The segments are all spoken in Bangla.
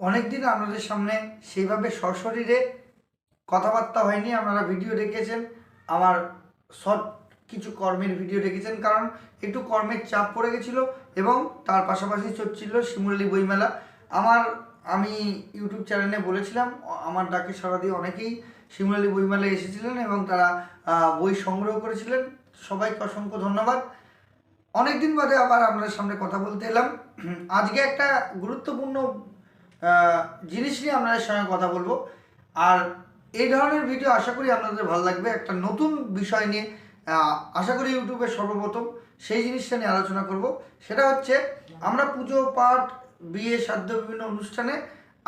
অনেক দিন আপনাদের সামনে সেইভাবে সশরীরে কথাবার্তা হয়নি, আপনারা ভিডিও দেখেছেন, আমার শর্ট কিছু কর্মের ভিডিও দেখেছেন, কারণ একটু কর্মের চাপ পড়ে গেছিল এবং তার পাশাপাশি চলছিল শিমুরালি বইমেলা। আমার, আমি ইউটিউব চ্যানেলে বলেছিলাম, আমার ডাকে সাড়া দিয়ে অনেকেই শিমুরালি বইমেলায় এসেছিলেন এবং তারা বই সংগ্রহ করেছিলেন। সবাইকে অসংখ্য ধন্যবাদ। অনেক দিন বাদে আবার আপনাদের সামনে কথা বলতে এলাম। আজকে একটা গুরুত্বপূর্ণ জিনিস নিয়ে আপনাদের সঙ্গে কথা বলব। আর এই ধরনের ভিডিও আশা করি আপনাদের ভালো লাগবে। একটা নতুন বিষয় নিয়ে আশা করি ইউটিউবে সর্বপ্রথম সেই জিনিসটা নিয়ে আলোচনা করব। সেটা হচ্ছে, আমরা পুজো, পাঠ, বিয়ে, সাধ্য, বিভিন্ন অনুষ্ঠানে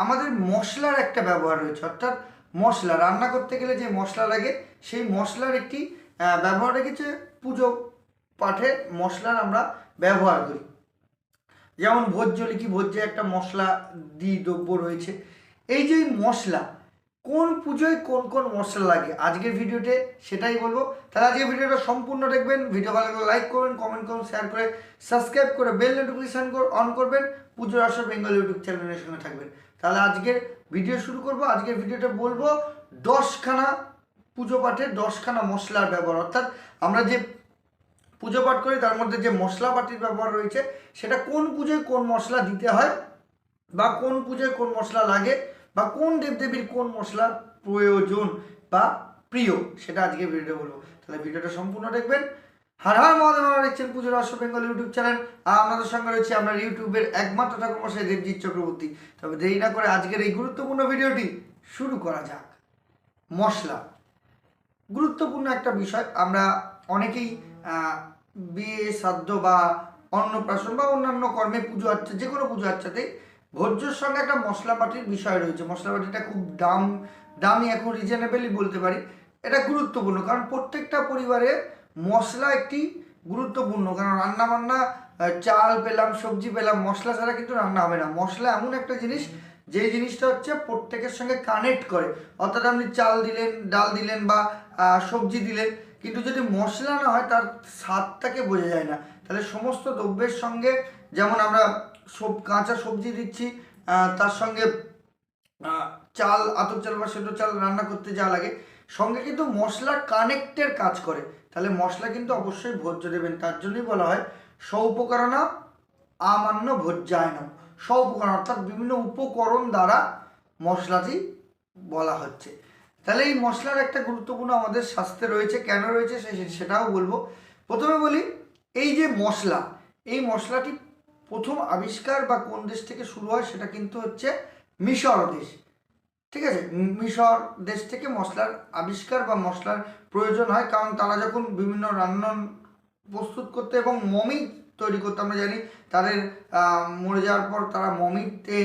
আমাদের মশলার একটা ব্যবহার রয়েছে। অর্থাৎ মশলা, রান্না করতে গেলে যে মশলা লাগে, সেই মশলার একটি ব্যবহার রেখেছে পুজো, পাঠে মশলার আমরা ব্যবহার করি। যেমন ভোজ্য লিখি, ভোজ্যে একটা মশলা দি দ্রব্য রয়েছে। এই যে মশলা, কোন পুজোয় কোন কোন মশলা লাগে? আজকের ভিডিওতে সেটাই বলব। তাহলে আজকের ভিডিওটা সম্পূর্ণ দেখবেন। ভিডিও ভালো লাগলে লাইক করবেন কমেন্ট করুন শেয়ার করে সাবস্ক্রাইব করে বেল নোটিফিকেশান অন করবেন। পুজোর আসর বেঙ্গল ইউটিউব চ্যানেলের সঙ্গে থাকবেন। তাহলে আজকের ভিডিও শুরু করব। আজকের ভিডিওটা বলব, দশখানা পুজো পাঠে দশখানা মশলার ব্যবহার। অর্থাৎ আমরা যে পুজো পাঠ করি, তার মধ্যে যে মশলা মশলাপাতির ব্যবহার রয়েছে, সেটা কোন পুজোয় কোন মশলা দিতে হয়, বা কোন পুজোয় কোন মশলা লাগে, বা কোন দেবদেবীর কোন মশলার প্রয়োজন বা প্রিয়, সেটা আজকে ভিডিও বলব। তাহলে ভিডিওটা সম্পূর্ণ দেখবেন। হার হার মহাদেব আপনারা দেখছেন পুজোর রহস্য বেঙ্গল ইউটিউব চ্যানেল। আর আমাদের সঙ্গে রয়েছে আমরা ইউটিউবের একমাত্র ঠাকুর মশাই দেবজিৎ চক্রবর্তী। তবে দেরি না করে আজকের এই গুরুত্বপূর্ণ ভিডিওটি শুরু করা যাক। মশলা। গুরুত্বপূর্ণ একটা বিষয়, আমরা অনেকেই বিয়ে শ্রাদ্ধ বা অন্নপ্রাশন বা অন্যান্য কর্মে পুজো আচ্ছা যে কোনো পুজো আচ্ছাতে ভোজ্যর সঙ্গে একটা মশলাপাটির বিষয় রয়েছে। মশলাপাটিটা খুব দাম, দামি এখন রিজনেবলই বলতে পারি। এটা গুরুত্বপূর্ণ কারণ প্রত্যেকটা পরিবারে মশলা একটি গুরুত্বপূর্ণ। কারণ রান্না বান্না চাল পেলাম, সবজি পেলাম, মশলা ছাড়া কিন্তু রান্না হবে না। মশলা এমন একটা জিনিস যে জিনিসটা হচ্ছে প্রত্যেকের সঙ্গে কানেক্ট করে। অর্থাৎ আপনি চাল দিলেন, ডাল দিলেন বা সবজি দিলেন কিন্তু যদি মশলা না হয়, তার স্বাদটাকে বোঝা যায় না। তাহলে সমস্ত দ্রব্যের সঙ্গে যেমন আমরা সব কাঁচা সবজি দিচ্ছি তার সঙ্গে চাল, আতপ চাল বা সেদ্ধ চাল রান্না করতে যা লাগে, সঙ্গে কিন্তু মশলা কানেক্টের কাজ করে। তাহলে মশলা কিন্তু অবশ্যই ভোজ্য দেবেন। তার জন্যই বলা হয় সৌপকরণা আমান্য ভোজ্যায়নম। সৌপকরণ অর্থাৎ বিভিন্ন উপকরণ দ্বারা মশলাটি বলা হচ্ছে। তাহলে এই মশলার একটা গুরুত্বপূর্ণ আমাদের স্বাস্থ্যে রয়েছে, কেন রয়েছে সেটাও বলব। প্রথমে বলি, এই যে মশলা, এই মশলাটি প্রথম আবিষ্কার বা কোন দেশ থেকে শুরু হয় সেটা কিন্তু হচ্ছে মিশর দেশ। ঠিক আছে? মিশর দেশ থেকে মশলার আবিষ্কার বা মশলার প্রয়োজন হয়, কারণ তারা যখন বিভিন্ন রান্নান প্রস্তুত করতে এবং মমি তৈরি করতে, আমরা জানি তাদের মরে যাওয়ার পর তারা মমিতে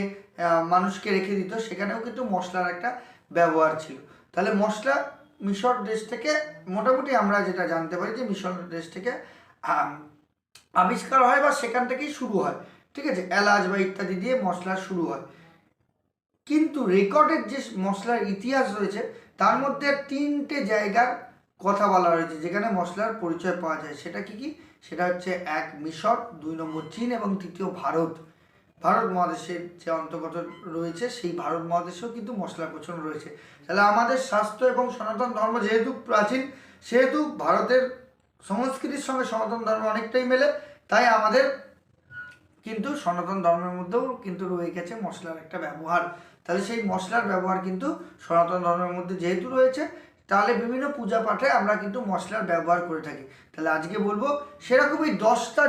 মানুষকে রেখে দিত, সেখানেও কিন্তু মশলার একটা ব্যবহার ছিল। তাহলে মশলা মিশর দেশ থেকে মোটামুটি আমরা যেটা জানতে পারি যে মিশর দেশ থেকে আবিষ্কার হয় বা সেখান থেকেই শুরু হয়। ঠিক আছে? এলাচ বা ইত্যাদি দিয়ে মশলা শুরু হয়। কিন্তু রেকর্ডের যে মশলার ইতিহাস রয়েছে, তার মধ্যে তিনটে জায়গার কথা বলা রয়েছে যেখানে মশলার পরিচয় পাওয়া যায়। সেটা কি কি? সেটা হচ্ছে এক মিশর, দুই নম্বর চীন এবং তৃতীয় ভারত। ভারত মহাদেশের যে অন্তর্গত রয়েছে, সেই ভারত মহাদেশেও কিন্তু মশলা প্রচলন রয়েছে। তাহলে আমাদের স্বাস্থ্য এবং সনাতন ধর্ম যেহেতু প্রাচীন, সেহেতু ভারতের সংস্কৃতির সঙ্গে সনাতন ধর্ম অনেকটাই মেলে, তাই আমাদের কিন্তু সনাতন ধর্মের মধ্যেও কিন্তু রয়ে গেছে মশলার একটা ব্যবহার। তাহলে সেই মশলার ব্যবহার কিন্তু সনাতন ধর্মের মধ্যে যেহেতু রয়েছে, তাহলে বিভিন্ন পূজা পাঠে আমরা কিন্তু মশলার ব্যবহার করে থাকি। তাহলে আজকে বলব, সেরকমই দশটা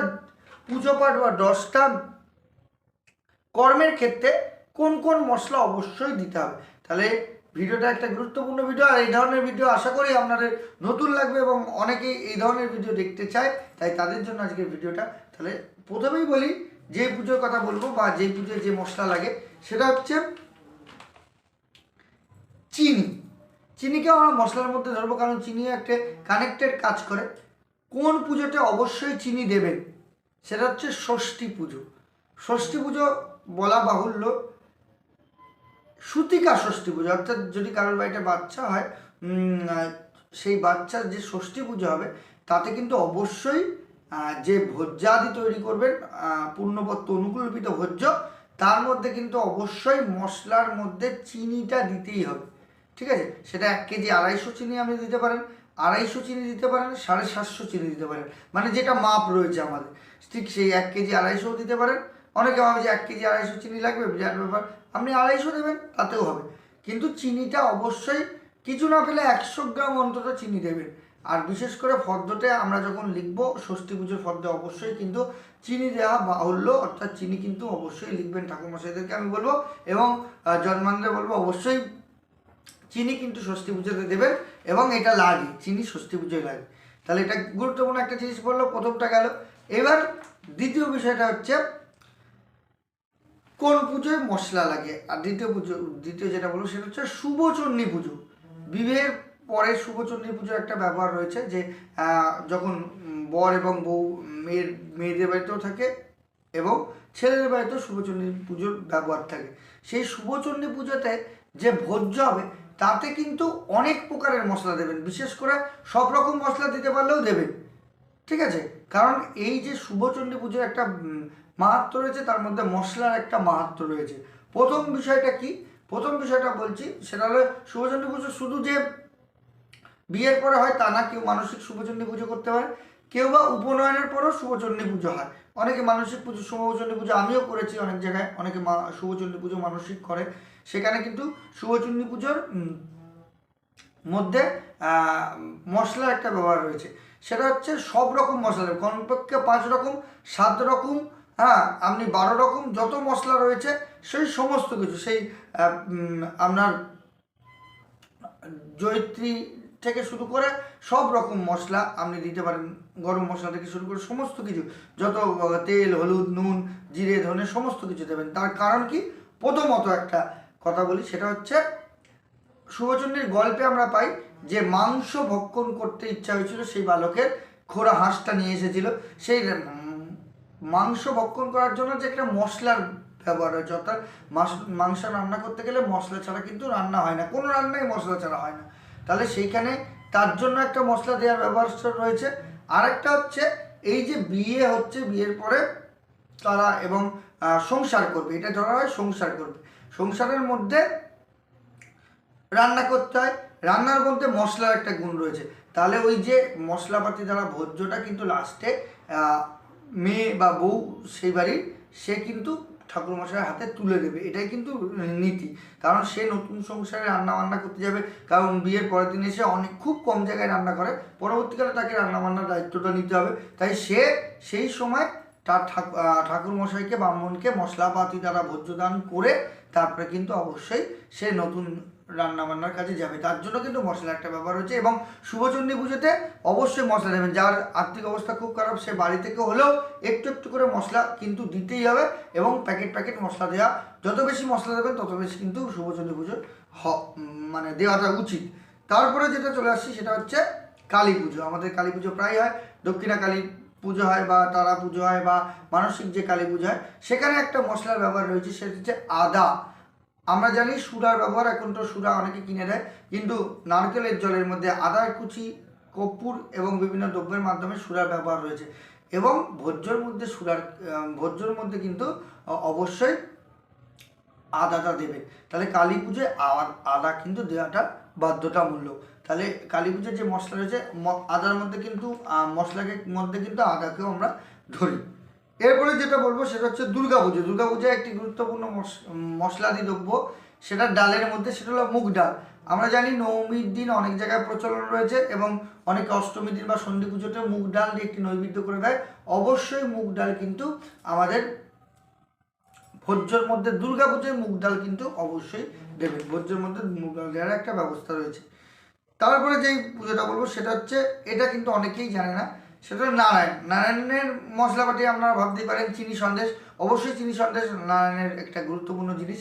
পুজো পাঠ বা দশটা কর্মের ক্ষেত্রে কোন কোন মশলা অবশ্যই দিতে হবে। তাহলে ভিডিওটা একটা গুরুত্বপূর্ণ ভিডিও, আর এই ধরনের ভিডিও আশা করি আপনাদের নতুন লাগবে এবং অনেকেই এই ধরনের ভিডিও দেখতে চায়, তাই তাদের জন্য আজকের ভিডিওটা। তাহলে প্রথমেই বলি, যে পুজোর কথা বলব বা যে পুজোয় যে মশলা লাগে, সেটা হচ্ছে চিনি। চিনিকে আমরা মশলার মধ্যে ধরবো, কারণ চিনি একটা কানেক্টেড কাজ করে। কোন পুজোতে অবশ্যই চিনি দেবেন? সেটা হচ্ছে ষষ্ঠী পুজো। ষষ্ঠী পুজো বলা বাহুল্য সুতিকা ষষ্ঠী পুজো, অর্থাৎ যদি কারোর বাড়িতে বাচ্চা হয় সেই বাচ্চার যে ষষ্ঠী পুজো হবে, তাতে কিন্তু অবশ্যই যে ভোজ্যাদি তৈরি করবেন পূর্ণপত্র অনুকূলপিত ভোজ্য, তার মধ্যে কিন্তু অবশ্যই মশলার মধ্যে চিনিটা দিতেই হবে। ঠিক আছে? সেটা এক কেজি আড়াইশো চিনি আপনি দিতে পারেন, আড়াইশো চিনি দিতে পারেন, সাড়ে সাতশো চিনি দিতে পারেন। মানে যেটা মাপ রয়েছে আমাদের। ঠিক সেই এক কেজি আড়াইশোও দিতে পারেন অনেকে ভাবে যে এক কেজি আড়াইশো চিনি লাগবে বিরাট ব্যাপার। আপনি আড়াইশো দেবেন তাতেও হবে। কিন্তু চিনিটা অবশ্যই কিছু না পেলে একশো গ্রাম অন্তত চিনি দেবেন। আর বিশেষ করে ফর্দতে আমরা যখন লিখব ষষ্ঠী পুজোর ফর্দে অবশ্যই কিন্তু চিনি দেওয়া বাহুল্য অর্থাৎ চিনি কিন্তু অবশ্যই লিখবেন ঠাকুরমশাইদেরকে আমি বলব। এবং আহ, জন্মানদের বলব অবশ্যই চিনি কিন্তু ষষ্ঠী পুজোতে দেবেন এবং এটা লাগে চিনি ষষ্ঠী পুজোয় লাগে। তাহলে এটা গুরুত্বপূর্ণ একটা জিনিস বলল প্রথমটা গেল। এবার দ্বিতীয় বিষয়টা হচ্ছে কোন পুজোয় মশলা লাগে? আর দ্বিতীয় পুজো, দ্বিতীয় যেটা বলব সেটা হচ্ছে শুভচন্ডী পুজো। বিবাহের পরে শুভচন্ডী পুজোর একটা ব্যবহার রয়েছে যে যখন বর এবং বউ মেয়ের, মেয়েদের বাড়িতেও থাকে এবং ছেলেদের বাড়িতেও শুভচন্ডী পুজোর ব্যবহার থাকে। সেই শুভচন্ডী পুজোতে যে ভোজ্য হবে, তাতে কিন্তু অনেক প্রকারের মশলা দেবেন। বিশেষ করে সব রকম মশলা দিতে পারলেও দেবেন। ঠিক আছে? কারণ এই যে শুভচণ্ডী পুজোর একটা উম, মাহাত্ম্য রয়েছে তার মধ্যে মশলার একটা মাহাত্ম্য রয়েছে। প্রথম বিষয়টা কি? প্রথম বিষয়টা বলছি সেটা হলো শুভচণ্ডী পুজো শুধু যে বিয়ের পরে হয় তা না কেউ মানসিক শুভচণ্ডী পুজো করতে পারে। কেউ বা উপনয়নের পরেও শুভচণ্ডী পুজো হয়। অনেকে মানসিক পুজো শুভচণ্ডী পুজো আমিও করেছি অনেক জায়গায় অনেকে মা শুভচণ্ডী পুজো মানসিক করে। সেখানে কিন্তু শুভচণ্ডী পুজোর মধ্যে মশলার একটা ব্যবহার রয়েছে। সেটা হচ্ছে সব রকম মশলা কমপক্ষে পাঁচ রকম সাত রকম হ্যাঁ আপনি বারো রকম যত মশলা রয়েছে, সেই সমস্ত কিছু, সেই আপনার জয়িত্রী থেকে শুরু করে সব রকম মশলা আপনি দিতে পারেন, গরম মশলা থেকে শুরু করে সমস্ত কিছু, যত তেল, হলুদ, নুন, জিরে, ধনে, সমস্ত কিছু দেবেন। তার কারণ কি? প্রথমত একটা কথা বলি, সেটা হচ্ছে শুভচন্ডীর গল্পে আমরা পাই যে মাংস ভক্ষণ করতে ইচ্ছা হয়েছিল, সেই বালকের খোরা হাঁসটা নিয়ে এসেছিল, সেই মাংস ভক্ষণ করার জন্য যে একটা মশলার ব্যবহার হয়েছে, অর্থাৎ মাস- রান্না করতে গেলে মশলা ছাড়া কিন্তু রান্না হয় না। কোনো রান্নাই মশলা ছাড়া হয় না। তাহলে সেইখানে তার জন্য একটা মশলা দেওয়ার ব্যবহার রয়েছে। আরেকটা হচ্ছে এই যে বিয়ে হচ্ছে, বিয়ের পরে তারা এবং সংসার করবে। এটা ধরা হয় সংসার করবে। সংসারের মধ্যে রান্না করতে হয়। রান্নার মধ্যে মশলার একটা গুণ রয়েছে। তাহলে ওই যে মশলাপাতি দ্বারা ভোজ্যটা কিন্তু লাস্টে মেয়ে বা বউ সেই বাড়ির, সে কিন্তু ঠাকুরমশাইয়ের হাতে তুলে দেবে। এটাই কিন্তু নীতি। কারণ সে নতুন সংসারে রান্না বান্না করতে যাবে, কারণ বিয়ের পরের দিন এসে অনেক, খুব কম জায়গায় রান্না করে, পরবর্তীকালে তাকে রান্না বান্নার দায়িত্বটা নিতে হবে। তাই সে সেই সময় তার ঠাকুর ঠাকুর মশাইকে ব্রাহ্মণকে মশলাপাতি দ্বারা ভোজ্যদান করে, তারপরে কিন্তু অবশ্যই সে নতুন রান্না বান্নার কাজে যাবে। তার জন্য কিন্তু মশলা একটা ব্যবহার হচ্ছে এবং শুভচণ্ডী পুজোতে অবশ্যই মশলা দেবেন যার আর্থিক অবস্থা খুব খারাপ, সে বাড়ি থেকে হলেও একটু একটু করে মশলা কিন্তু দিতেই হবে এবং প্যাকেট প্যাকেট মশলা দেওয়া। যত বেশি মশলা দেবেন, তত বেশি কিন্তু শুভচণ্ডী পুজোর হ মানে দেওয়াটা উচিত। তারপরে যেটা চলে আসছি, সেটা হচ্ছে কালী পুজো। আমাদের কালী পুজো প্রায় হয়, দক্ষিণা কালী পুজো হয় বা তারা পুজো হয় বা মানসিক যে কালী পুজো হয়, সেখানে একটা মশলার ব্যবহার রয়েছে, সেটা হচ্ছে আদা। আমরা জানি সুরার ব্যবহার, এখন তো সুরা অনেকে কিনে দেয় কিন্তু নারকেলের জলের মধ্যে আদার কুচি, কর্পূর এবং বিভিন্ন দ্রব্যের মাধ্যমে সুরার ব্যবহার রয়েছে। এবং ভোজ্যর মধ্যে সুরার ভোজ্যর মধ্যে কিন্তু অবশ্যই আদাটা দেবে। তাহলে কালী পুজোয় আদা কিন্তু দেওয়াটা বাধ্যতামূলক। তাহলে কালী পুজোর যে মশলা রয়েছে আদার মধ্যে কিন্তু মশলাকে মধ্যে কিন্তু আদাকেও আমরা ধরি। এরপরে যেটা বলব সেটা হচ্ছে দুর্গা পুজো দুর্গা পুজোয় একটি গুরুত্বপূর্ণ মশ- মশলাদি দ্রব্য সেটা ডালের মধ্যে, সেটা হলো মুগ ডাল। আমরা জানি নবমীর দিন অনেক জায়গায় প্রচলন রয়েছে এবং অনেকে অষ্টমীর দিন বা সন্ধি পুজোতে মুগ ডাল দিয়ে একটি নৈবেদ্য করে দেয়। অবশ্যই মুগ ডাল কিন্তু আমাদের ভোজ্যর মধ্যে দুর্গা পুজোয় মুগ ডাল কিন্তু অবশ্যই দেবে। ভোজ্যর মধ্যে মুগ ডাল দেওয়ার একটা ব্যবস্থা রয়েছে। তারপরে যেই পুজোটা বলব সেটা হচ্ছে, এটা কিন্তু অনেকেই জানে না সেটা নারায়ণ। নারায়ণের মশলাপাতি আপনারা ভাবতেই পারেন, চিনি সন্দেশ। অবশ্যই চিনি সন্দেশ নারায়ণের একটা গুরুত্বপূর্ণ জিনিস।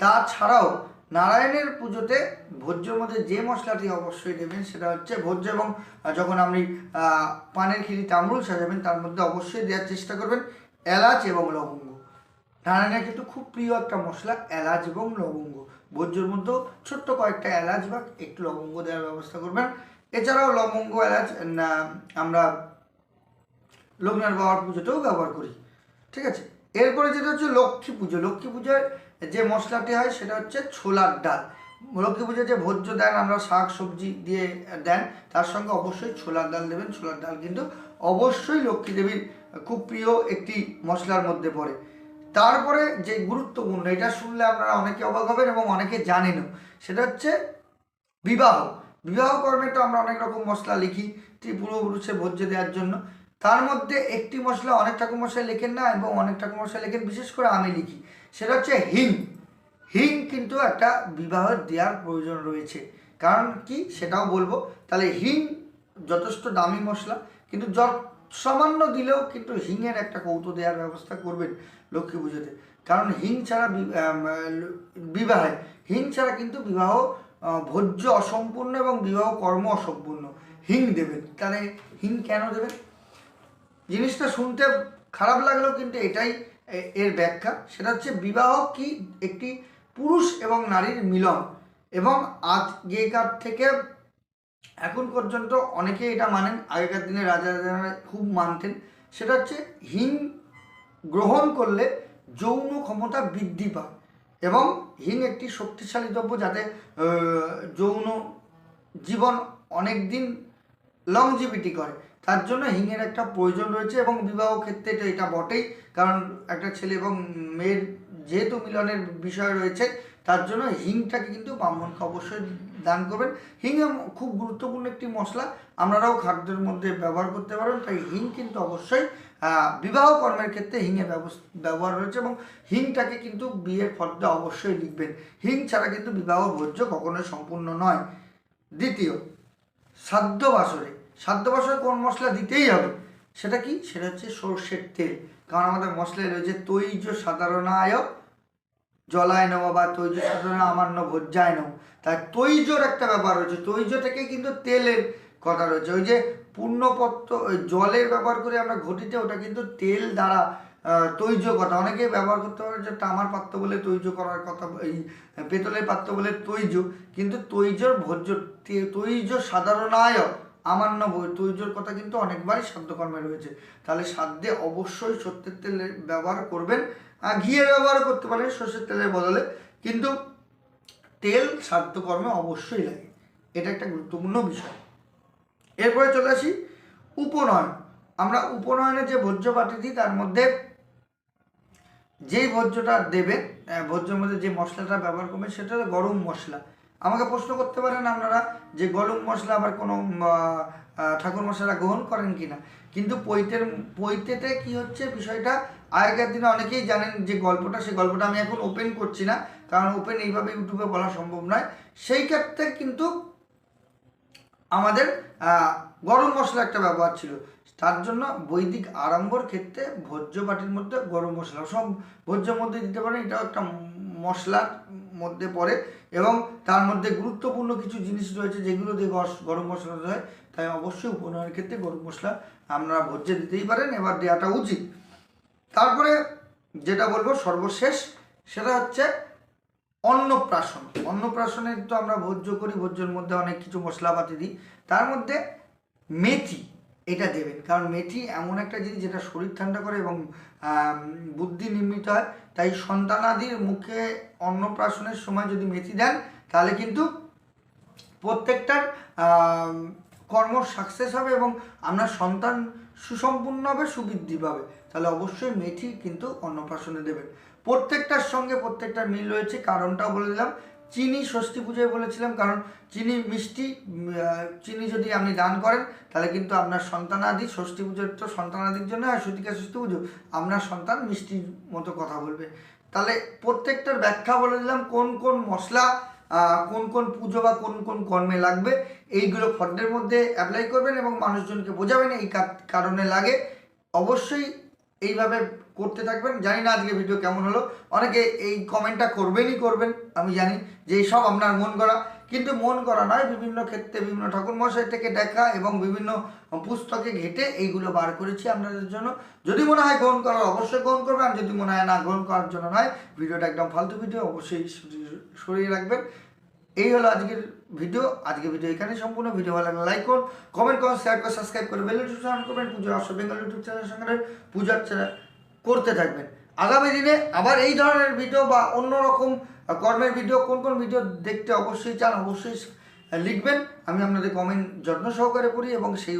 তাছাড়াও নারায়ণের পুজোতে ভোজ্যের মধ্যে যে মশলাটি অবশ্যই দেবেন সেটা হচ্ছে ভোজ্য এবং যখন আপনি পানের খিরি তামরুল সাজাবেন, তার মধ্যে অবশ্যই দেওয়ার চেষ্টা করবেন এলাচ এবং লবঙ্গ। নারায়ণের কিন্তু খুব প্রিয় একটা মশলা, এলাচ এবং লবঙ্গ। ভোজ্যের মধ্যেও ছোট্ট কয়েকটা এলাচ বা একটু লবঙ্গ দেওয়ার ব্যবস্থা করবেন। এছাড়াও লবঙ্গ, এলাচ আমরা লগ্নের বাবার পুজোতেও ব্যবহার করি, ঠিক আছে? এরপরে যেটা হচ্ছে লক্ষ্মী পুজো, লক্ষ্মী পুজোয় যে মশলাটি হয় সেটা হচ্ছে ছোলার ডাল। লক্ষ্মী পুজোয় যে ভোজ্য দেন, আমরা শাক সবজি দিয়ে দেন, তার সঙ্গে অবশ্যই ছোলার ডাল দেবেন। ছোলার ডাল কিন্তু অবশ্যই লক্ষ্মী দেবীর খুব প্রিয় একটি মশলার মধ্যে পড়ে। তারপরে যে গুরুত্বপূর্ণ, এটা শুনলে আপনারা অনেকে অবাক হবেন এবং অনেকে জানেনও, সেটা হচ্ছে বিবাহ। বিবাহ কর্মে তো আমরা অনেক রকম মশলা লিখি পূর্বপুরুষে ভোজ্য দেওয়ার জন্য। তার মধ্যে একটি মশলা অনেক ঠাকুর মশাই লেখেন না এবং অনেক ঠাকুর মশাই লেখেন, বিশেষ করে আমি লিখি। সেটা হচ্ছে হিং। হিং কিন্তু একটা বিবাহ দেওয়ার প্রয়োজন রয়েছে। কারণ কি? সেটাও বলব। তাহলে হিং যথেষ্ট দামি মশলা, কিন্তু যত সামান্য দিলেও কিন্তু হিংয়ের একটা কৌটো দেওয়ার ব্যবস্থা করবেন লক্ষ্মী পুজোতে। কারণ হিং ছাড়া বিবাহে, হিং ছাড়া কিন্তু বিবাহ ভোজ্য অসম্পূর্ণ এবং বিবাহ কর্ম অসম্পূর্ণ। হিং দেবেন। তাহলে হিং কেন দেবেন? জিনিসটা শুনতে খারাপ লাগলেও কিন্তু এটাই এর ব্যাখ্যা। সেটা হচ্ছে বিবাহ কি একটি পুরুষ এবং নারীর মিলন। এবং আগেকার থেকে এখন পর্যন্ত অনেকে এটা মানেন, আগেকার দিনে রাজা রাজারা খুব মানতেন। সেটা হচ্ছে হিং গ্রহণ করলে যৌন ক্ষমতা বৃদ্ধি পায়। এবং হিং একটি শক্তিশালী দ্রব্য যাতে যৌন জীবন অনেক দিন লংজিভিটি করে। তার জন্য হিংয়ের একটা প্রয়োজন রয়েছে এবং বিবাহ ক্ষেত্রে তো এটা বটেই। কারণ একটা ছেলে এবং মেয়ের যেহেতু মিলনের বিষয় রয়েছে, তার জন্য হিংটাকে কিন্তু ব্রাহ্মণকে অবশ্যই দান করবেন। হিং খুব গুরুত্বপূর্ণ একটি মশলা। আপনারাও খাদ্যের মধ্যে ব্যবহার করতে পারেন, তাই হিং কিন্তু অবশ্যই বিবাহ কর্মের ক্ষেত্রে হিংয়ের ব্যবহার রয়েছে এবং হিংটাকে কিন্তু বিয়ের ফর্দে অবশ্যই লিখবেন। হিং ছাড়া কিন্তু বিবাহ ভোজ্য কখনোই সম্পূর্ণ নয়। দ্বিতীয়, সাধ্য বাসরে। সাধ্য বাসরে কোন মশলা দিতেই হবে। সেটা কি? সেটা হচ্ছে সর্ষের তেল। কারণ আমাদের মশলায় রয়েছে তৈজ সাধারণায় জলায় নেওয়া বা তৈজ সাধারণ আমান্য ভোজ্যায় নেও তাই তৈজর একটা ব্যাপার রয়েছে। তৈজ থেকে কিন্তু তেলের কথা রয়েছে। ওই যে পূর্ণপত্র জলের ব্যবহার করে আমরা ঘটিতে, ওটা কিন্তু তেল দ্বারা তৈজ কথা। অনেকে ব্যবহার করতে পারে যে তামার পাত্র বলে তৈজ করার কথা, এই পেতলের পাত্র বলে তৈজ। কিন্তু তৈজর ভোজ্য তৈজ সাধারণায় আমান্য বই- তৈজর কথা কিন্তু অনেকবারই সাধ্যকর্মে রয়েছে। তাহলে সাধ্যে অবশ্যই সত্যের তেলের ব্যবহার করবেন। ঘিয়ের ব্যবহার করতে পারেন সর্ষের তেলের বদলে। কিন্তু তেল সাধ্যকর্মে অবশ্যই লাগে। এটা একটা গুরুত্বপূর্ণ বিষয়। এরপরে চলে আসি উপনয়ন। আমরা উপনয়নে যে ভোজ্য বাটি দিই, তার মধ্যে যেই ভোজ্যটা দেবেন ভোজ্যের মধ্যে যে মশলাটা ব্যবহার করবেন, সেটা গরম মশলা। আমাকে প্রশ্ন করতে পারেন আপনারা যে গরম মশলা আবার কোনো ঠাকুর মশলা গ্রহণ করেন কিনা। কিন্তু পৈতের, পৈতেতে কি হচ্ছে বিষয়টা, আগেকার দিনে অনেকেই জানেন যে গল্পটা সেই গল্পটা আমি এখন ওপেন করছি না, কারণ ওপেন এইভাবে ইউটিউবে বলা সম্ভব নয়। সেই ক্ষেত্রে কিন্তু আমাদের গরম মশলা একটা ব্যবহার ছিল। তার জন্য বৈদিক আড়ম্বর ক্ষেত্রে ভোজ্য বাটির মধ্যে গরম মশলা, সব ভোজ্যের মধ্যে দিতে পারেন, এটাও একটা মশলার মধ্যে পড়ে এবং তার মধ্যে গুরুত্বপূর্ণ কিছু জিনিস রয়েছে যেগুলো দিয়ে গরম মশলা হয়। তাই অবশ্যই উপনয়নের ক্ষেত্রে গরম মশলা আপনারা ভোজ্যে দিতেই পারেন, এবার দেওয়াটা উচিত। তারপরে যেটা বলব সর্বশেষ, সেটা হচ্ছে অন্নপ্রাশন। অন্নপ্রাশনের তো আমরা ভোজ্য করি, ভোজ্যের মধ্যে অনেক কিছু মশলাপাতি দিই। তার মধ্যে মেথি। এটা দেবেন। কারণ মেথি এমন একটা জিনিস যেটা শরীর ঠান্ডা করে এবং বুদ্ধি নির্মিত হয়। তাই সন্তানাদির মুখে অন্নপ্রাশনের সময় যদি মেথি দেন, তাহলে কিন্তু প্রত্যেকটার কর্ম সাকসেস হবে এবং আপনার সন্তান সুসম্পূর্ণ হবে, সুবৃদ্ধি পাবে। তাহলে অবশ্যই মেথি কিন্তু অন্নপ্রাশনে দেবেন। প্রত্যেকটার সঙ্গে প্রত্যেকটার মিল রয়েছে। কারণটাও বলে দিলাম। চিনি ষষ্ঠী পুজোয় বলেছিলাম, কারণ চিনি মিষ্টি চিনি যদি আপনি দান করেন, তাহলে কিন্তু আপনার সন্তানাদি ষষ্ঠী পুজোর তো সন্তানাদির জন্য আর সতিকা ষষ্ঠী পুজো। আপনার সন্তান মিষ্টির মতো কথা বলবে। তাহলে প্রত্যেকটার ব্যাখ্যা বলে দিলাম, কোন কোন মশলা কোন কোন পুজো বা কোন কোন কর্মে লাগবে, এইগুলো ফর্দের মধ্যে অ্যাপ্লাই করবেন এবং মানুষজনকে বোঝাবেন, এই কারণে লাগে। অবশ্যই এইভাবে করতে থাকবেন। জানি না আজকে ভিডিও কেমন হলো। অনেকে এই কমেন্টটা করবেনই করবেন, আমি জানি যে সব আপনার মন করা কিন্তু মন করা নয়, বিভিন্ন ক্ষেত্রে বিভিন্ন ঠাকুর মশাই থেকে দেখা এবং বিভিন্ন পুস্তকে ঘেটে এইগুলো বার করেছি আপনাদের জন্য। যদি মনে হয় গ্রহণ করার, অবশ্যই গ্রহণ করবেন। আর যদি মনে হয় না গ্রহণ করার জন্য নয়, ভিডিওটা একদম ফালতু ভিডিও অবশ্যই সরিয়ে- রাখবেন। এই হলো আজকের ভিডিও আজকের ভিডিও এখানে সম্পূর্ণ। ভিডিও ভালো লাগলে লাইক করুন কমেন্ট করুন শেয়ার করে সাবস্ক্রাইব করে বেল নোটিফিকেশন করবেন। পুজোর আসো বেঙ্গল ইউটিউব চ্যানেলের সঙ্গে পুজোর অর্চনা করতে থাকবেন। আগামী দিনে আবার এই ধরনের ভিডিও বা অন্য রকম কর্মের ভিডিও কোন কোন ভিডিও দেখতে অবশ্যই চান, অবশ্যই লিখবেন। আমি আপনাদের কমেন্ট যত্ন সহকারে পড়ি এবং সেই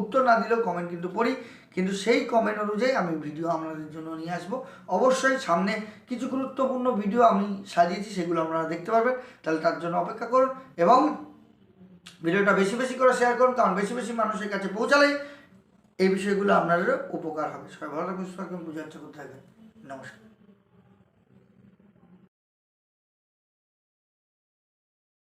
উত্তর না দিলেও কমেন্ট কিন্তু পড়ি। কিন্তু সেই কমেন্ট অনুযায়ী আমি ভিডিও আপনাদের জন্য নিয়ে আসব। অবশ্যই সামনে কিছু গুরুত্বপূর্ণ ভিডিও আমি সাজিয়েছি, সেগুলো আপনারা দেখতে পারবেন। তাহলে তার জন্য অপেক্ষা করুন এবং ভিডিওটা বেশি বেশি করে শেয়ার করুন, কারণ বেশি বেশি মানুষের কাছে পৌঁছালেই এই বিষয়গুলো আপনাদেরও উপকার হবে। সবাই ভালো থাকবেন সুস্থ থাকবেন বুঝার হচ্ছে থাকবেন। নমস্কার।